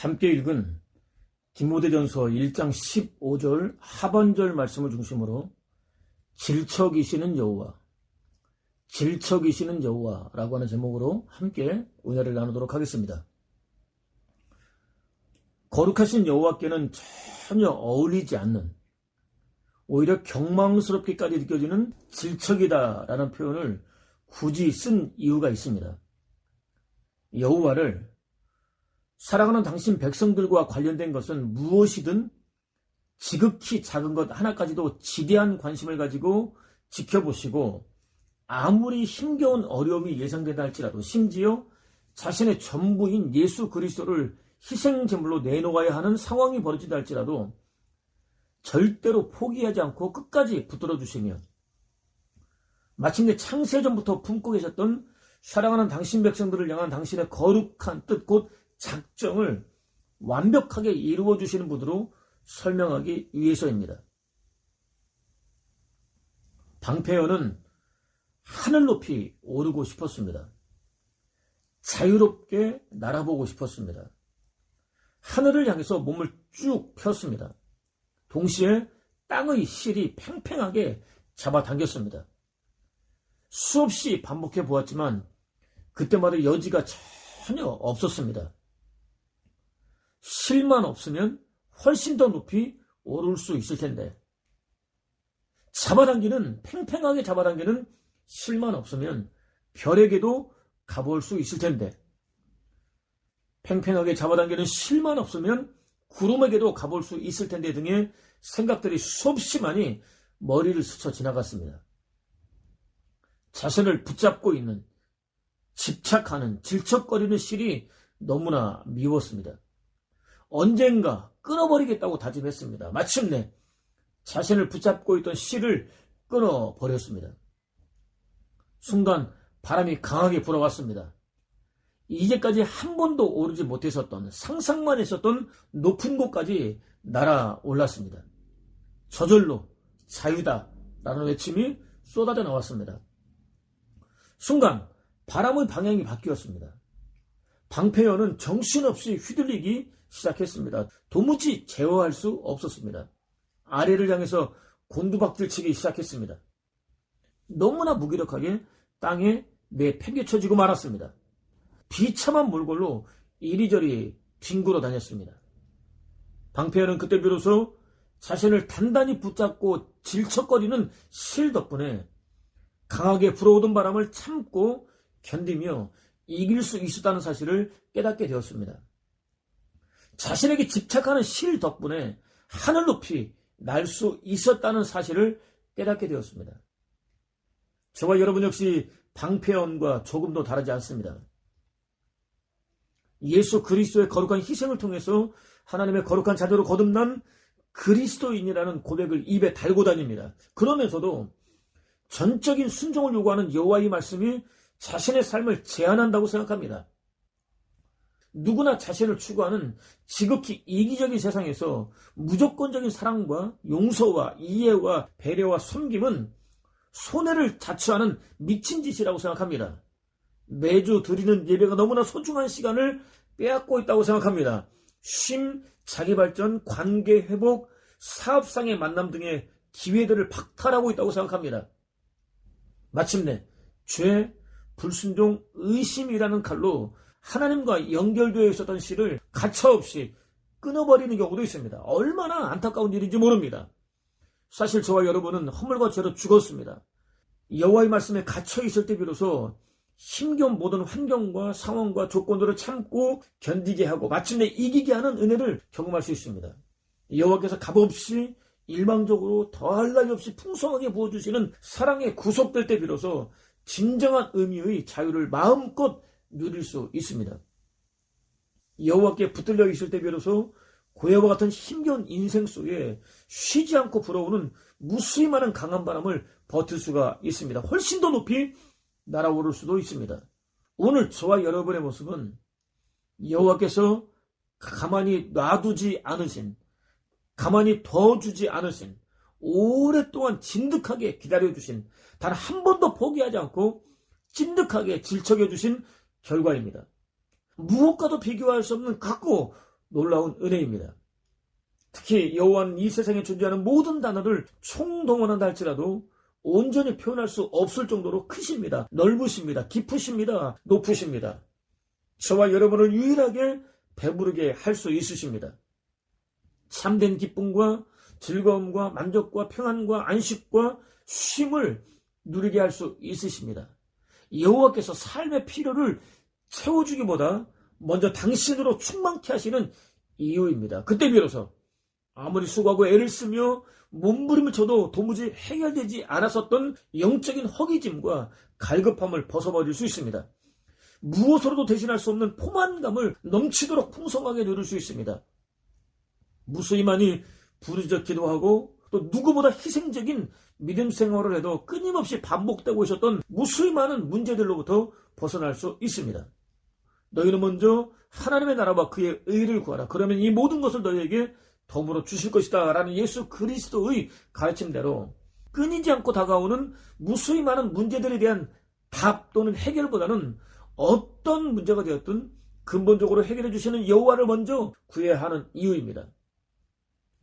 함께 읽은 디모데전서 1장 15절 하반절 말씀을 중심으로 질척이시는 여호와 질척이시는 여호와라고 하는 제목으로 함께 은혜를 나누도록 하겠습니다. 거룩하신 여호와께는 전혀 어울리지 않는 오히려 경망스럽게까지 느껴지는 질척이다라는 표현을 굳이 쓴 이유가 있습니다. 여호와를 사랑하는 당신 백성들과 관련된 것은 무엇이든 지극히 작은 것 하나까지도 지대한 관심을 가지고 지켜보시고 아무리 힘겨운 어려움이 예상된다 할지라도 심지어 자신의 전부인 예수 그리스도를 희생 제물로 내놓아야 하는 상황이 벌어진다 할지라도 절대로 포기하지 않고 끝까지 붙들어 주시며 마침내 창세전부터 품고 계셨던 사랑하는 당신 백성들을 향한 당신의 거룩한 뜻, 곧 작정을 완벽하게 이루어 주시는 분으로 설명하기 위해서입니다. 방패연은 하늘 높이 오르고 싶었습니다. 자유롭게 날아보고 싶었습니다. 하늘을 향해서 몸을 쭉 폈습니다. 동시에 땅의 실이 팽팽하게 잡아당겼습니다. 수없이 반복해 보았지만 그때마다 여지가 전혀 없었습니다. 실만 없으면 훨씬 더 높이 오를 수 있을 텐데 잡아당기는 팽팽하게 잡아당기는 실만 없으면 별에게도 가볼 수 있을 텐데 팽팽하게 잡아당기는 실만 없으면 구름에게도 가볼 수 있을 텐데 등의 생각들이 수없이 많이 머리를 스쳐 지나갔습니다. 자신을 붙잡고 있는 집착하는 질척거리는 실이 너무나 미웠습니다. 언젠가 끊어버리겠다고 다짐했습니다. 마침내 자신을 붙잡고 있던 실을 끊어버렸습니다. 순간 바람이 강하게 불어왔습니다. 이제까지 한 번도 오르지 못했었던 상상만 했었던 높은 곳까지 날아올랐습니다. 저절로 자유다라는 외침이 쏟아져 나왔습니다. 순간 바람의 방향이 바뀌었습니다. 방패연은 정신없이 휘둘리기 시작했습니다. 도무지 제어할 수 없었습니다. 아래를 향해서 곤두박질치기 시작했습니다. 너무나 무기력하게 땅에 내팽개쳐지고 말았습니다. 비참한 몰골로 이리저리 뒹굴어 다녔습니다. 방패연은 그때 비로소 자신을 단단히 붙잡고 질척거리는 실 덕분에 강하게 불어오던 바람을 참고 견디며 이길 수 있었다는 사실을 깨닫게 되었습니다. 자신에게 집착하는 실 덕분에 하늘 높이 날 수 있었다는 사실을 깨닫게 되었습니다. 저와 여러분 역시 방패원과 조금도 다르지 않습니다. 예수 그리스도의 거룩한 희생을 통해서 하나님의 거룩한 자녀로 거듭난 그리스도인이라는 고백을 입에 달고 다닙니다. 그러면서도 전적인 순종을 요구하는 여호와의 말씀이 자신의 삶을 제한한다고 생각합니다. 누구나 자신을 추구하는 지극히 이기적인 세상에서 무조건적인 사랑과 용서와 이해와 배려와 섬김은 손해를 자처하는 미친 짓이라고 생각합니다. 매주 드리는 예배가 너무나 소중한 시간을 빼앗고 있다고 생각합니다. 쉼, 자기 발전, 관계 회복, 사업상의 만남 등의 기회들을 박탈하고 있다고 생각합니다. 마침내 죄, 불순종, 의심이라는 칼로 하나님과 연결되어 있었던 실을 가차없이 끊어버리는 경우도 있습니다. 얼마나 안타까운 일인지 모릅니다. 사실 저와 여러분은 허물과 죄로 죽었습니다. 여호와의 말씀에 갇혀 있을 때 비로소 힘겨운 모든 환경과 상황과 조건들을 참고 견디게 하고 마침내 이기게 하는 은혜를 경험할 수 있습니다. 여호와께서 값없이 일방적으로 더할 나위 없이 풍성하게 부어주시는 사랑에 구속될 때 비로소 진정한 의미의 자유를 마음껏 누릴 수 있습니다. 여호와께 붙들려 있을 때 비로소 고해와 같은 힘겨운 인생 속에 쉬지 않고 불어오는 무수히 많은 강한 바람을 버틸 수가 있습니다. 훨씬 더 높이 날아오를 수도 있습니다. 오늘 저와 여러분의 모습은 여호와께서 가만히 놔두지 않으신, 가만히 둬주지 않으신, 오랫동안 진득하게 기다려주신, 단 한 번도 포기하지 않고 찐득하게 질척여주신 결과입니다. 무엇과도 비교할 수 없는 크고 놀라운 은혜입니다. 특히 여호와는 이 세상에 존재하는 모든 단어를 총동원한다 할지라도 온전히 표현할 수 없을 정도로 크십니다. 넓으십니다. 깊으십니다. 높으십니다. 저와 여러분을 유일하게 배부르게 할 수 있으십니다. 참된 기쁨과 즐거움과 만족과 평안과 안식과 쉼을 누리게 할 수 있으십니다. 여호와께서 삶의 필요를 채워주기보다 먼저 당신으로 충만케 하시는 이유입니다. 그때 비로소 아무리 수고하고 애를 쓰며 몸부림을 쳐도 도무지 해결되지 않았었던 영적인 허기짐과 갈급함을 벗어버릴 수 있습니다. 무엇으로도 대신할 수 없는 포만감을 넘치도록 풍성하게 누릴 수 있습니다. 무수히만이 부르짖기도 하고 또 누구보다 희생적인 믿음 생활을 해도 끊임없이 반복되고 있었던 무수히 많은 문제들로부터 벗어날 수 있습니다. 너희는 먼저 하나님의 나라와 그의 의를 구하라. 그러면 이 모든 것을 너희에게 덤으로 주실 것이다. 라는 예수 그리스도의 가르침대로 끊이지 않고 다가오는 무수히 많은 문제들에 대한 답 또는 해결보다는 어떤 문제가 되었든 근본적으로 해결해 주시는 여호와를 먼저 구해야 하는 이유입니다.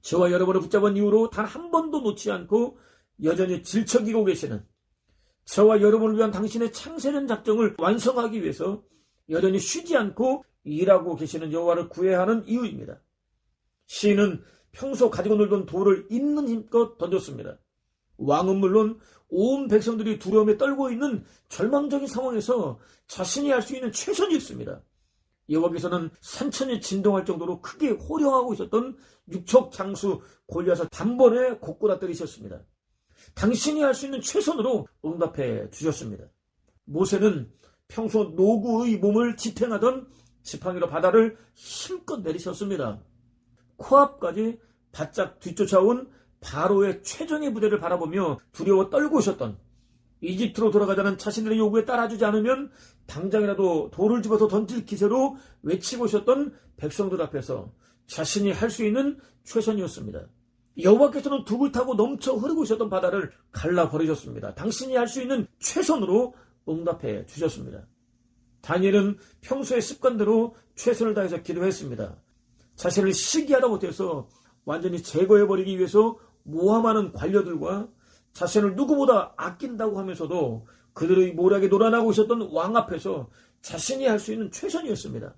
저와 여러분을 붙잡은 이후로 단 한 번도 놓지 않고 여전히 질척이고 계시는 저와 여러분을 위한 당신의 창세전 작정을 완성하기 위해서 여전히 쉬지 않고 일하고 계시는 여호와를 구해야 하는 이유입니다. 시인은 평소 가지고 놀던 돌을 있는 힘껏 던졌습니다. 왕은 물론 온 백성들이 두려움에 떨고 있는 절망적인 상황에서 자신이 할 수 있는 최선이었습니다. 여호와께서는 산천이 진동할 정도로 크게 호령하고 있었던 육척 장수 골리앗을 단번에 곡고다 때리셨습니다. 당신이 할 수 있는 최선으로 응답해 주셨습니다. 모세는 평소 노구의 몸을 지탱하던 지팡이로 바다를 힘껏 내리셨습니다. 코앞까지 바짝 뒤쫓아온 바로의 최정의 부대를 바라보며 두려워 떨고 있었던 이집트로 돌아가자는 자신들의 요구에 따라주지 않으면 당장이라도 돌을 집어서 던질 기세로 외치고 있었던 백성들 앞에서 자신이 할 수 있는 최선이었습니다. 여호와께서는 둑을 타고 넘쳐 흐르고 있었던 바다를 갈라 버리셨습니다. 당신이 할 수 있는 최선으로 응답해 주셨습니다. 다니엘은 평소의 습관대로 최선을 다해서 기도했습니다. 자신을 시기하다 못해서 완전히 제거해버리기 위해서 모함하는 관료들과 자신을 누구보다 아낀다고 하면서도 그들의 모략에 놀아나고 있었던 왕 앞에서 자신이 할 수 있는 최선이었습니다.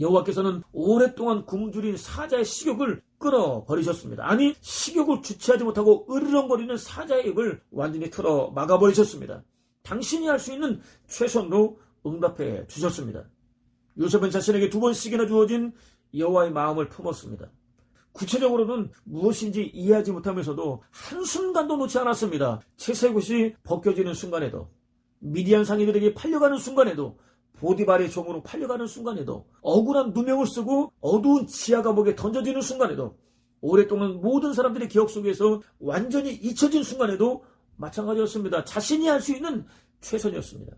여호와께서는 오랫동안 굶주린 사자의 식욕을 끊어버리셨습니다. 아니 식욕을 주체하지 못하고 으르렁거리는 사자의 입을 완전히 틀어 막아버리셨습니다. 당신이 할 수 있는 최선으로 응답해 주셨습니다. 요셉은 자신에게 두 번씩이나 주어진 여호와의 마음을 품었습니다. 구체적으로는 무엇인지 이해하지 못하면서도 한순간도 놓지 않았습니다. 채색옷이 벗겨지는 순간에도 미디안 상인들에게 팔려가는 순간에도 보디발의 종으로 팔려가는 순간에도 억울한 누명을 쓰고 어두운 지하 감옥에 던져지는 순간에도 오랫동안 모든 사람들의 기억 속에서 완전히 잊혀진 순간에도 마찬가지였습니다. 자신이 할 수 있는 최선이었습니다.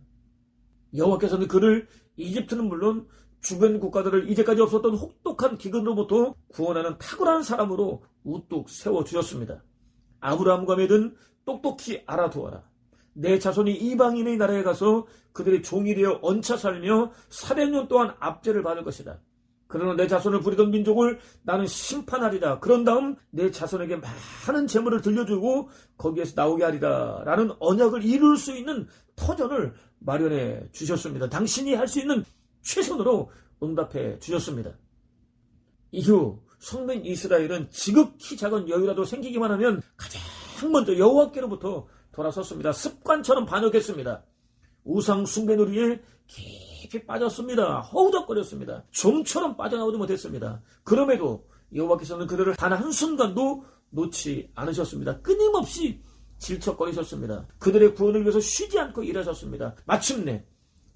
여호와께서는 그를 이집트는 물론 주변 국가들을 이제까지 없었던 혹독한 기근으로부터 구원하는 탁월한 사람으로 우뚝 세워주셨습니다. 아브라함과 맺은 똑똑히 알아두어라. 내 자손이 이방인의 나라에 가서 그들의 종이 되어 얹혀 살며 400년 동안 압제를 받을 것이다. 그러나 내 자손을 부리던 민족을 나는 심판하리라. 그런 다음 내 자손에게 많은 재물을 들려주고 거기에서 나오게 하리라. 라는 언약을 이룰 수 있는 터전을 마련해 주셨습니다. 당신이 할 수 있는 최선으로 응답해 주셨습니다. 이후 성민 이스라엘은 지극히 작은 여유라도 생기기만 하면 가장 먼저 여호와께로부터 돌아섰습니다. 습관처럼 반역했습니다. 우상 숭배놀이에 깊이 빠졌습니다. 허우적거렸습니다. 좀처럼 빠져나오지 못했습니다. 그럼에도 여호와께서는 그들을 단 한순간도 놓지 않으셨습니다. 끊임없이 질척거리셨습니다. 그들의 구원을 위해서 쉬지 않고 일하셨습니다. 마침내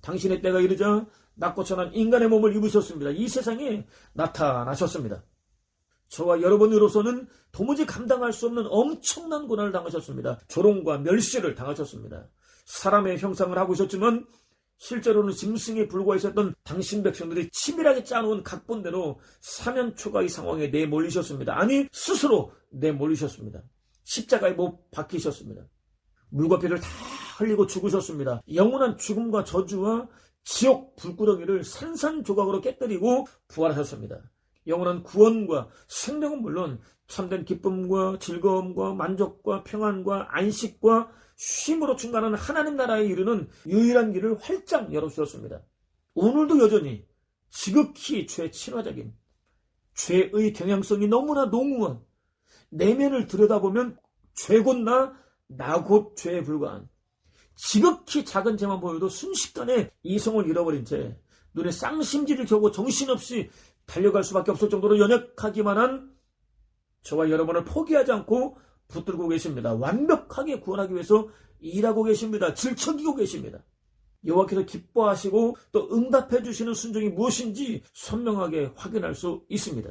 당신의 때가 이르자 낙고천한 인간의 몸을 입으셨습니다. 이 세상에 나타나셨습니다. 저와 여러분으로서는 도무지 감당할 수 없는 엄청난 고난을 당하셨습니다. 조롱과 멸시를 당하셨습니다. 사람의 형상을 하고 있었지만 실제로는 짐승에 불과했었던 당신 백성들이 치밀하게 짜놓은 각본대로 사면 초과의 상황에 내몰리셨습니다. 아니 스스로 내몰리셨습니다. 십자가에 못 박히셨습니다. 물과 피를 다 흘리고 죽으셨습니다. 영원한 죽음과 저주와 지옥 불구덩이를 산산조각으로 깨뜨리고 부활하셨습니다. 영원한 구원과 생명은 물론 참된 기쁨과 즐거움과 만족과 평안과 안식과 쉼으로 충만한 하나님 나라에 이르는 유일한 길을 활짝 열어주었습니다. 오늘도 여전히 지극히 죄 친화적인 죄의 경향성이 너무나 농후한 내면을 들여다보면 죄곧 나, 나곧 죄에 불과한 지극히 작은 죄만 보여도 순식간에 이성을 잃어버린 채 눈에 쌍심지를 겨고 정신없이 달려갈 수밖에 없을 정도로 연약하기만 한 저와 여러분을 포기하지 않고 붙들고 계십니다. 완벽하게 구원하기 위해서 일하고 계십니다. 질척이고 계십니다. 여호와께서 기뻐하시고 또 응답해 주시는 순종이 무엇인지 선명하게 확인할 수 있습니다.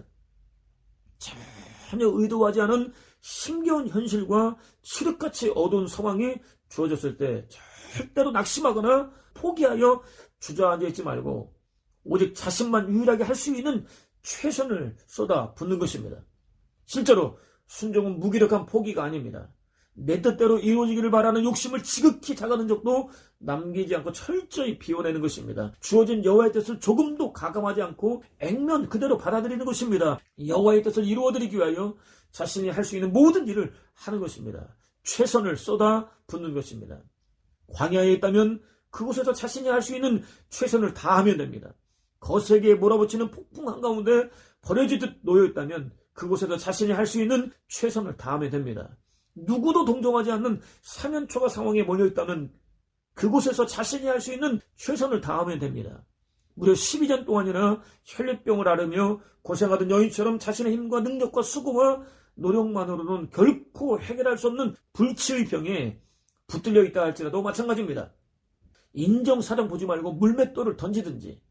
전혀 의도하지 않은 힘겨운 현실과 칠흑같이 어두운 상황이 주어졌을 때 절대로 낙심하거나 포기하여 주저앉아 있지 말고 오직 자신만 유일하게 할 수 있는 최선을 쏟아 붓는 것입니다. 실제로 순종은 무기력한 포기가 아닙니다. 내 뜻대로 이루어지기를 바라는 욕심을 지극히 작아는 적도 남기지 않고 철저히 비워내는 것입니다. 주어진 여호와의 뜻을 조금도 가감하지 않고 액면 그대로 받아들이는 것입니다. 여호와의 뜻을 이루어드리기 위하여 자신이 할 수 있는 모든 일을 하는 것입니다. 최선을 쏟아 붓는 것입니다. 광야에 있다면 그곳에서 자신이 할 수 있는 최선을 다하면 됩니다. 거세게 몰아붙이는 폭풍 한가운데 버려지듯 놓여있다면 그곳에서 자신이 할 수 있는 최선을 다하면 됩니다. 누구도 동정하지 않는 사면초가 상황에 몰려있다면 그곳에서 자신이 할 수 있는 최선을 다하면 됩니다. 무려 12년 동안이나 혈류병을 앓으며 고생하던 여인처럼 자신의 힘과 능력과 수고와 노력만으로는 결코 해결할 수 없는 불치의 병에 붙들려 있다 할지라도 마찬가지입니다. 인정사정 보지 말고 물맷돌을 던지든지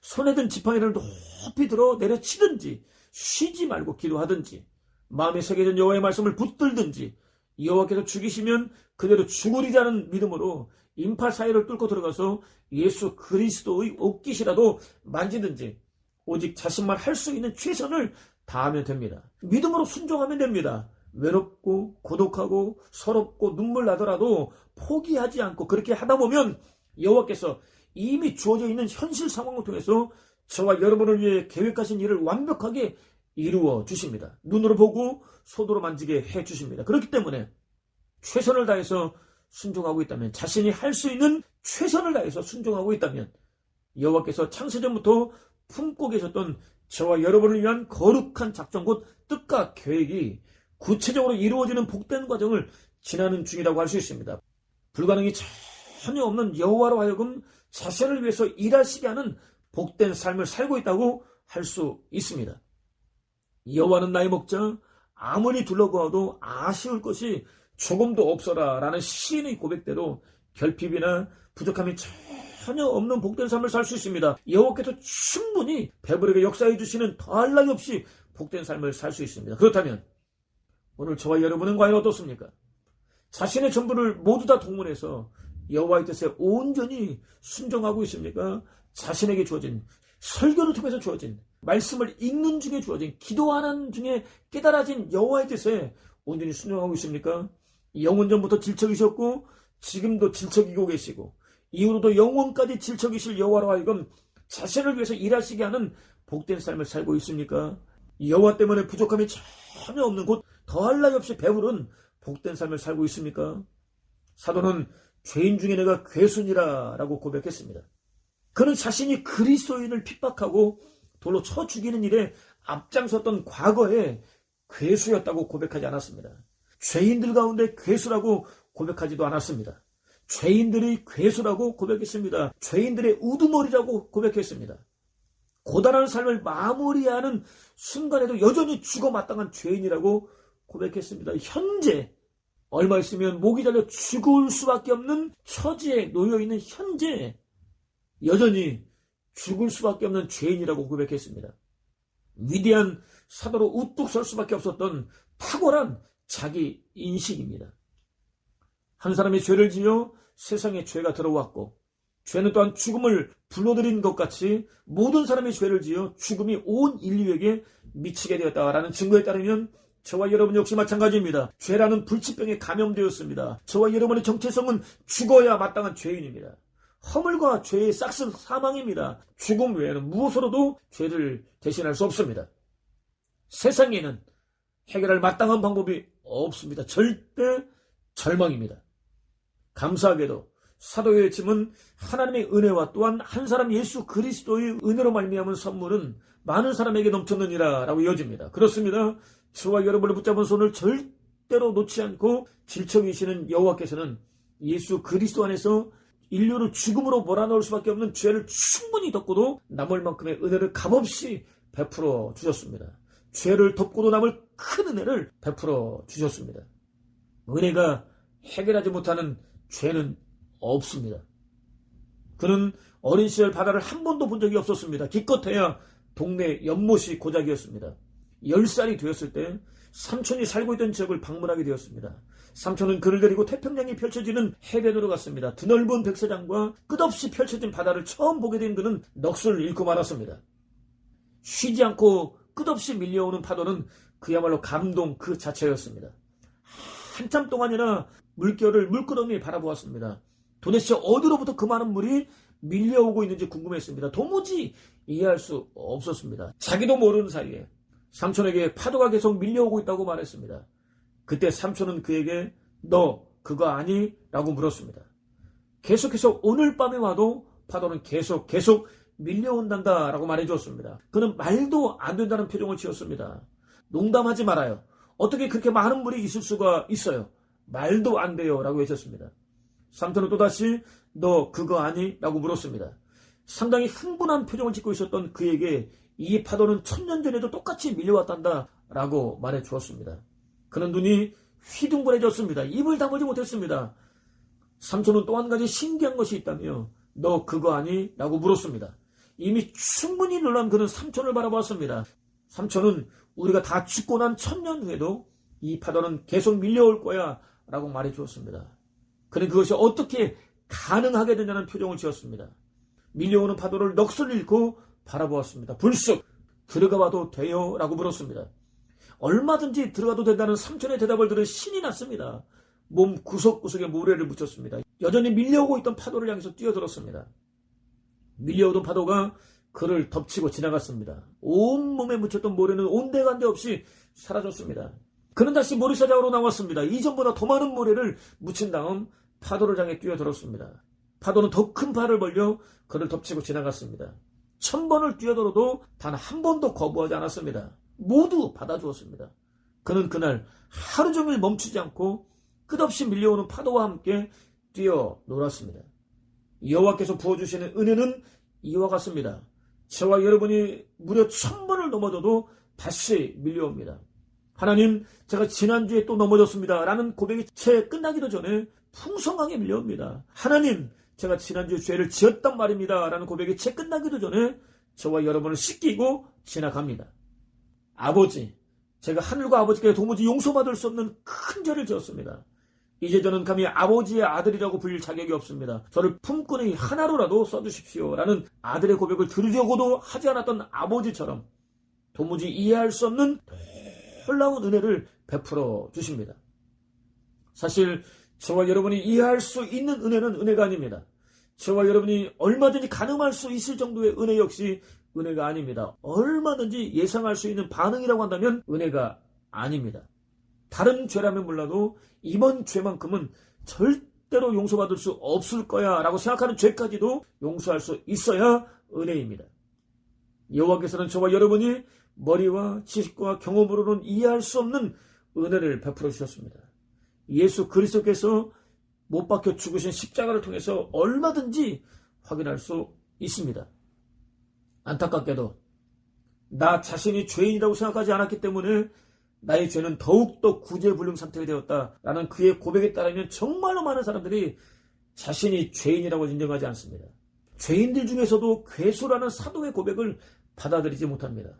손에 든 지팡이를 높이 들어 내려치든지 쉬지 말고 기도하든지 마음에 새겨진 여호와의 말씀을 붙들든지 여호와께서 죽이시면 그대로 죽으리라는 믿음으로 인파 사이를 뚫고 들어가서 예수 그리스도의 옷깃이라도 만지든지 오직 자신만 할 수 있는 최선을 다 하면 됩니다. 믿음으로 순종하면 됩니다. 외롭고 고독하고 서럽고 눈물 나더라도 포기하지 않고 그렇게 하다 보면 여호와께서 이미 주어져 있는 현실 상황을 통해서 저와 여러분을 위해 계획하신 일을 완벽하게 이루어 주십니다. 눈으로 보고 손으로 만지게 해 주십니다. 그렇기 때문에 최선을 다해서 순종하고 있다면 자신이 할 수 있는 최선을 다해서 순종하고 있다면 여호와께서 창세전부터 품고 계셨던 저와 여러분을 위한 거룩한 작전 곧 뜻과 계획이 구체적으로 이루어지는 복된 과정을 지나는 중이라고 할 수 있습니다. 불가능이 전혀 없는 여호와로 하여금 자신을 위해서 일하시게 하는 복된 삶을 살고 있다고 할 수 있습니다. 여호와는 나의 목자 아무리 둘러보아도 아쉬울 것이 조금도 없어라 라는 시인의 고백대로 결핍이나 부족함이 전혀 없는 복된 삶을 살 수 있습니다. 여호와께서 충분히 배부르게 역사해 주시는 더할 나위 없이 복된 삶을 살 수 있습니다. 그렇다면 오늘 저와 여러분은 과연 어떻습니까? 자신의 전부를 모두 다 동원해서 여호와의 뜻에 온전히 순종하고 있습니까? 자신에게 주어진 설교를 통해서 주어진 말씀을 읽는 중에 주어진 기도하는 중에 깨달아진 여호와의 뜻에 온전히 순종하고 있습니까? 영원전부터 질척이셨고 지금도 질척이고 계시고 이후로도 영원까지 질척이실 여호와로 하여금 자신을 위해서 일하시게 하는 복된 삶을 살고 있습니까? 여호와 때문에 부족함이 전혀 없는 곳 더할 나위 없이 배부른 복된 삶을 살고 있습니까? 사도는 죄인 중에 내가 괴순이라 라고 고백했습니다. 그는 자신이 그리스도인을 핍박하고 돌로 쳐 죽이는 일에 앞장섰던 과거에 괴수였다고 고백하지 않았습니다. 죄인들 가운데 괴수라고 고백하지도 않았습니다. 죄인들의 괴수라고 고백했습니다. 죄인들의 우두머리라고 고백했습니다. 고단한 삶을 마무리하는 순간에도 여전히 죽어 마땅한 죄인이라고 고백했습니다. 현재 얼마 있으면 목이 잘려 죽을 수밖에 없는 처지에 놓여 있는 현재 여전히 죽을 수밖에 없는 죄인이라고 고백했습니다. 위대한 사도로 우뚝 설 수밖에 없었던 탁월한 자기 인식입니다. 한 사람이 죄를 지어 세상에 죄가 들어왔고 죄는 또한 죽음을 불러들인 것 같이 모든 사람이 죄를 지어 죽음이 온 인류에게 미치게 되었다라는 증거에 따르면 저와 여러분 역시 마찬가지입니다. 죄라는 불치병에 감염되었습니다. 저와 여러분의 정체성은 죽어야 마땅한 죄인입니다. 허물과 죄의 싹슨 사망입니다. 죽음 외에는 무엇으로도 죄를 대신할 수 없습니다. 세상에는 해결할 마땅한 방법이 없습니다. 절대 절망입니다. 감사하게도 사도의 외침은 하나님의 은혜와 또한 한 사람 예수 그리스도의 은혜로 말미암은 선물은 많은 사람에게 넘쳤느니라 라고 이어집니다. 그렇습니다. 저와 여러분을 붙잡은 손을 절대로 놓지 않고 질척이시는 여호와께서는 예수 그리스도 안에서 인류를 죽음으로 몰아넣을 수밖에 없는 죄를 충분히 덮고도 남을 만큼의 은혜를 값없이 베풀어 주셨습니다. 죄를 덮고도 남을 큰 은혜를 베풀어 주셨습니다. 은혜가 해결하지 못하는 죄는 없습니다. 그는 어린 시절 바다를 한 번도 본 적이 없었습니다. 기껏해야 동네 연못이 고작이었습니다. 10살이 되었을 때 삼촌이 살고 있던 지역을 방문하게 되었습니다. 삼촌은 그를 데리고 태평양이 펼쳐지는 해변으로 갔습니다. 드넓은 백사장과 끝없이 펼쳐진 바다를 처음 보게 된 그는 넋을 잃고 말았습니다. 쉬지 않고 끝없이 밀려오는 파도는 그야말로 감동 그 자체였습니다. 한참 동안이나 물결을 물끄러미 바라보았습니다. 도대체 어디로부터 그 많은 물이 밀려오고 있는지 궁금했습니다. 도무지 이해할 수 없었습니다. 자기도 모르는 사이에 삼촌에게 파도가 계속 밀려오고 있다고 말했습니다. 그때 삼촌은 그에게 너 그거 아니? 라고 물었습니다. 계속해서 오늘 밤에 와도 파도는 계속 계속 밀려온단다 라고 말해주었습니다. 그는 말도 안 된다는 표정을 지었습니다. 농담하지 말아요. 어떻게 그렇게 많은 물이 있을 수가 있어요? 말도 안 돼요 라고 외쳤습니다. 삼촌은 또다시 너 그거 아니? 라고 물었습니다. 상당히 흥분한 표정을 짓고 있었던 그에게 이 파도는 천년 전에도 똑같이 밀려왔단다 라고 말해 주었습니다. 그는 눈이 휘둥그레졌습니다. 입을 다물지 못했습니다. 삼촌은 또 한 가지 신기한 것이 있다며 너 그거 아니? 라고 물었습니다. 이미 충분히 놀란 그는 삼촌을 바라보았습니다. 삼촌은 우리가 다 죽고 난 천년 후에도 이 파도는 계속 밀려올 거야 라고 말해 주었습니다. 그는 그것이 어떻게 가능하게 되냐는 표정을 지었습니다. 밀려오는 파도를 넋을 잃고 바라보았습니다. 불쑥 들어가 봐도 돼요? 라고 물었습니다. 얼마든지 들어가도 된다는 삼촌의 대답을 들은 신이 났습니다. 몸 구석구석에 모래를 묻혔습니다. 여전히 밀려오고 있던 파도를 향해서 뛰어들었습니다. 밀려오던 파도가 그를 덮치고 지나갔습니다. 온몸에 묻혔던 모래는 온데간데 없이 사라졌습니다. 그는 다시 모래사장으로 나왔습니다. 이전보다 더 많은 모래를 묻힌 다음 파도를 향해 뛰어들었습니다. 파도는 더 큰 발을 벌려 그를 덮치고 지나갔습니다. 천 번을 뛰어들어도 단 한 번도 거부하지 않았습니다. 모두 받아주었습니다. 그는 그날 하루 종일 멈추지 않고 끝없이 밀려오는 파도와 함께 뛰어 놀았습니다. 여호와께서 부어주시는 은혜는 이와 같습니다. 저와 여러분이 무려 천 번을 넘어져도 다시 밀려옵니다. 하나님, 제가 지난주에 또 넘어졌습니다. 라는 고백이 채 끝나기도 전에 풍성하게 밀려옵니다. 하나님, 제가 지난주에 죄를 지었단 말입니다. 라는 고백이 채 끝나기도 전에 저와 여러분을 씻기고 지나갑니다. 아버지, 제가 하늘과 아버지께 도무지 용서받을 수 없는 큰 죄를 지었습니다. 이제 저는 감히 아버지의 아들이라고 불릴 자격이 없습니다. 저를 품꾼의 하나로라도 써주십시오. 라는 아들의 고백을 들으려고도 하지 않았던 아버지처럼 도무지 이해할 수 없는 놀라운 은혜를 베풀어 주십니다. 사실 저와 여러분이 이해할 수 있는 은혜는 은혜가 아닙니다. 저와 여러분이 얼마든지 가늠할 수 있을 정도의 은혜 역시 은혜가 아닙니다. 얼마든지 예상할 수 있는 반응이라고 한다면 은혜가 아닙니다. 다른 죄라면 몰라도 이번 죄만큼은 절대로 용서받을 수 없을 거야 라고 생각하는 죄까지도 용서할 수 있어야 은혜입니다. 여호와께서는 저와 여러분이 머리와 지식과 경험으로는 이해할 수 없는 은혜를 베풀어 주셨습니다. 예수 그리스도께서 못 박혀 죽으신 십자가를 통해서 얼마든지 확인할 수 있습니다. 안타깝게도 나 자신이 죄인이라고 생각하지 않았기 때문에 나의 죄는 더욱더 구제불능 상태가 되었다라는 그의 고백에 따르면 정말로 많은 사람들이 자신이 죄인이라고 인정하지 않습니다. 죄인들 중에서도 괴수라는 사도의 고백을 받아들이지 못합니다.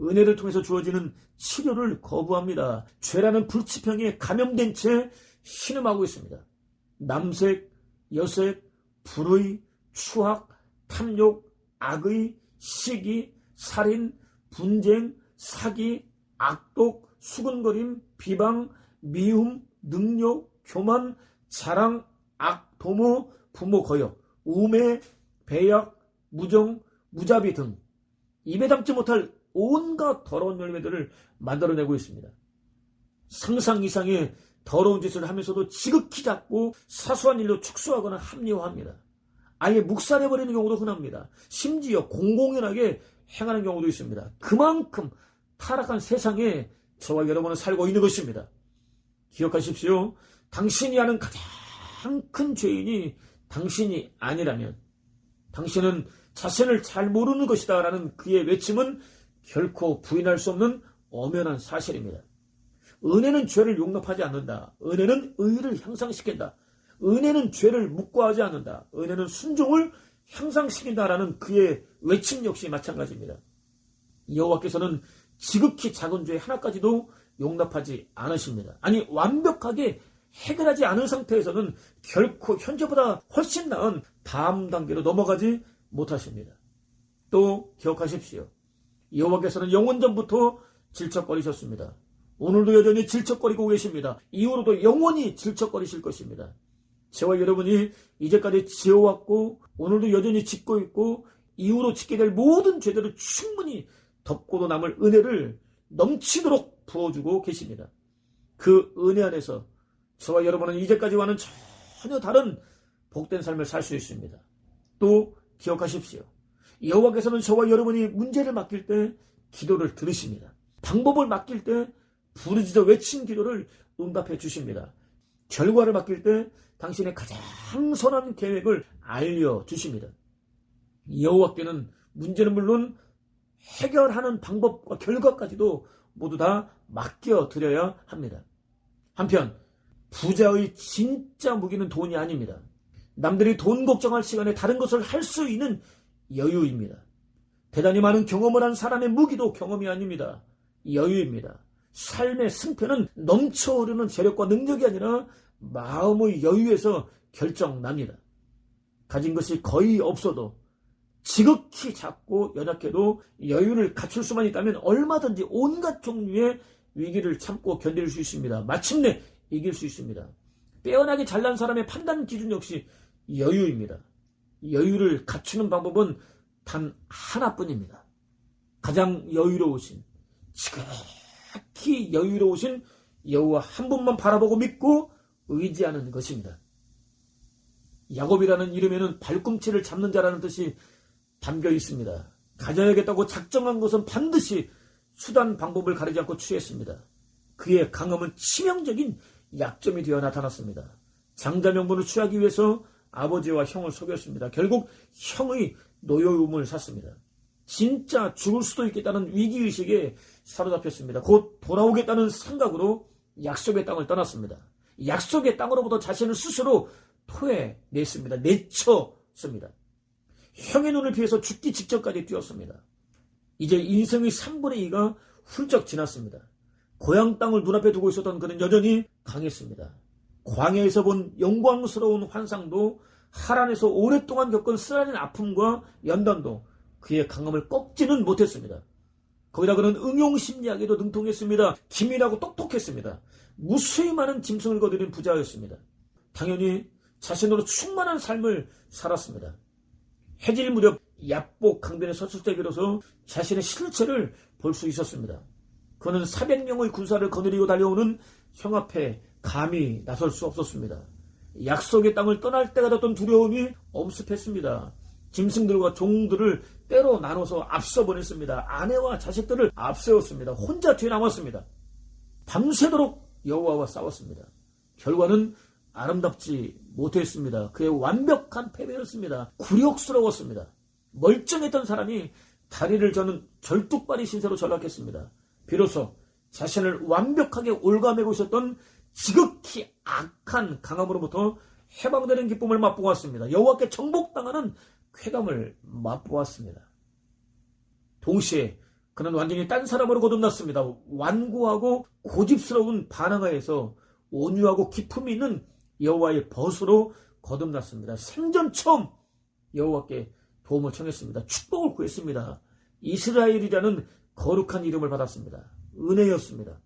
은혜를 통해서 주어지는 치료를 거부합니다. 죄라는 불치병에 감염된 채 신음하고 있습니다. 남색, 여색, 불의, 추악, 탐욕, 악의, 시기, 살인, 분쟁, 사기, 악독, 수근거림, 비방, 미움, 능욕, 교만, 자랑, 악, 도모, 부모 거역, 우매, 배약, 무정, 무자비 등 입에 담지 못할 온갖 더러운 열매들을 만들어내고 있습니다. 상상 이상의 더러운 짓을 하면서도 지극히 작고 사소한 일로 축소하거나 합리화합니다. 아예 묵살해버리는 경우도 흔합니다. 심지어 공공연하게 행하는 경우도 있습니다. 그만큼 타락한 세상에 저와 여러분은 살고 있는 것입니다. 기억하십시오. 당신이 하는 가장 큰 죄인이 당신이 아니라면 당신은 자신을 잘 모르는 것이다 라는 그의 외침은 결코 부인할 수 없는 엄연한 사실입니다. 은혜는 죄를 용납하지 않는다. 은혜는 의를 향상시킨다. 은혜는 죄를 묵과하지 않는다. 은혜는 순종을 향상시킨다라는 그의 외침 역시 마찬가지입니다. 여호와께서는 지극히 작은 죄 하나까지도 용납하지 않으십니다. 아니 완벽하게 해결하지 않은 상태에서는 결코 현재보다 훨씬 나은 다음 단계로 넘어가지 못하십니다. 또 기억하십시오. 여호와께서는 영원 전부터 질척거리셨습니다. 오늘도 여전히 질척거리고 계십니다. 이후로도 영원히 질척거리실 것입니다. 저와 여러분이 이제까지 지어왔고 오늘도 여전히 짓고 있고 이후로 짓게 될 모든 죄들을 충분히 덮고도 남을 은혜를 넘치도록 부어주고 계십니다. 그 은혜 안에서 저와 여러분은 이제까지와는 전혀 다른 복된 삶을 살 수 있습니다. 또 기억하십시오. 여호와께서는 저와 여러분이 문제를 맡길 때 기도를 들으십니다. 방법을 맡길 때 부르짖어 외친 기도를 응답해 주십니다. 결과를 맡길 때 당신의 가장 선한 계획을 알려 주십니다. 여호와께는 문제는 물론 해결하는 방법과 결과까지도 모두 다 맡겨 드려야 합니다. 한편 부자의 진짜 무기는 돈이 아닙니다. 남들이 돈 걱정할 시간에 다른 것을 할 수 있는 여유입니다. 대단히 많은 경험을 한 사람의 무기도 경험이 아닙니다. 여유입니다. 삶의 승패는 넘쳐 흐르는 재력과 능력이 아니라 마음의 여유에서 결정납니다. 가진 것이 거의 없어도 지극히 작고 연약해도 여유를 갖출 수만 있다면 얼마든지 온갖 종류의 위기를 참고 견딜 수 있습니다. 마침내 이길 수 있습니다. 빼어나게 잘난 사람의 판단 기준 역시 여유입니다. 여유를 갖추는 방법은 단 하나뿐입니다. 가장 여유로우신, 지극히 여유로우신 여호와 한 분만 바라보고 믿고 의지하는 것입니다. 야곱이라는 이름에는 발꿈치를 잡는 자라는 뜻이 담겨 있습니다. 가져야겠다고 작정한 것은 반드시 수단 방법을 가리지 않고 취했습니다. 그의 강함은 치명적인 약점이 되어 나타났습니다. 장자 명분을 취하기 위해서 아버지와 형을 속였습니다. 결국 형의 노여움을 샀습니다. 진짜 죽을 수도 있겠다는 위기의식에 사로잡혔습니다. 곧 돌아오겠다는 생각으로 약속의 땅을 떠났습니다. 약속의 땅으로부터 자신을 스스로 토해냈습니다. 내쳤습니다. 형의 눈을 피해서 죽기 직전까지 뛰었습니다. 이제 인생의 3분의 2가 훌쩍 지났습니다. 고향 땅을 눈앞에 두고 있었던 그는 여전히 강했습니다. 광야에서 본 영광스러운 환상도 하란에서 오랫동안 겪은 쓰라린 아픔과 연단도 그의 강함을 꺾지는 못했습니다. 거기다 그는 응용 심리학에도 능통했습니다. 기민하고 똑똑했습니다. 무수히 많은 짐승을 거드린 부자였습니다. 당연히 자신으로 충만한 삶을 살았습니다. 해질 무렵 약복 강변에 섰을 때 비로소 자신의 실체를 볼 수 있었습니다. 그는 400명의 군사를 거느리고 달려오는 형 앞에 감히 나설 수 없었습니다. 약속의 땅을 떠날 때가 됐던 두려움이 엄습했습니다. 짐승들과 종들을 때로 나눠서 앞서 보냈습니다. 아내와 자식들을 앞세웠습니다. 혼자 뒤에 남았습니다. 밤새도록 여호와와 싸웠습니다. 결과는 아름답지 못했습니다. 그의 완벽한 패배였습니다. 굴욕스러웠습니다. 멀쩡했던 사람이 다리를 저는 절뚝발이 신세로 전락했습니다. 비로소 자신을 완벽하게 올가매고 있었던 지극히 악한 강함으로부터 해방되는 기쁨을 맛보았습니다. 여호와께 정복당하는 쾌감을 맛보았습니다. 동시에 그는 완전히 딴 사람으로 거듭났습니다. 완고하고 고집스러운 반항하에서 온유하고 기품이 있는 여호와의 벗으로 거듭났습니다. 생전 처음 여호와께 도움을 청했습니다. 축복을 구했습니다. 이스라엘이라는 거룩한 이름을 받았습니다. 은혜였습니다.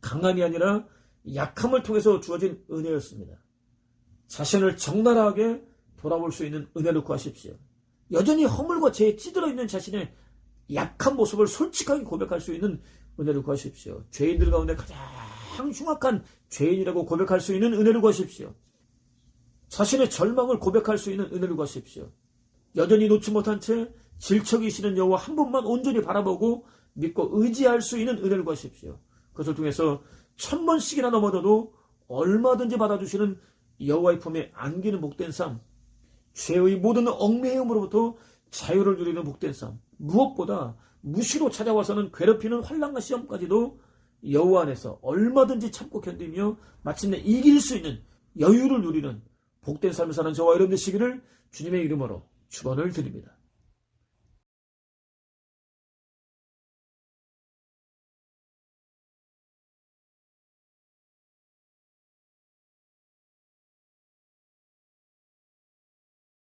강함이 아니라 약함을 통해서 주어진 은혜였습니다. 자신을 적나라하게 돌아볼 수 있는 은혜를 구하십시오. 여전히 허물과 죄에 찌들어 있는 자신의 약한 모습을 솔직하게 고백할 수 있는 은혜를 구하십시오. 죄인들 가운데 가장 흉악한 죄인이라고 고백할 수 있는 은혜를 구하십시오. 자신의 절망을 고백할 수 있는 은혜를 구하십시오. 여전히 놓지 못한 채 질척이시는 여호와 한 분만 온전히 바라보고 믿고 의지할 수 있는 은혜를 구하십시오. 그것을 통해서 천 번씩이나 넘어져도 얼마든지 받아주시는 여호와의 품에 안기는 복된 삶, 죄의 모든 얽매임으로부터 자유를 누리는 복된 삶, 무엇보다 무시로 찾아와서는 괴롭히는 환란과 시험까지도 여호와 안에서 얼마든지 참고 견디며 마침내 이길 수 있는 여유를 누리는 복된 삶을 사는 저와 여러분 되시기를 주님의 이름으로 축원을 드립니다.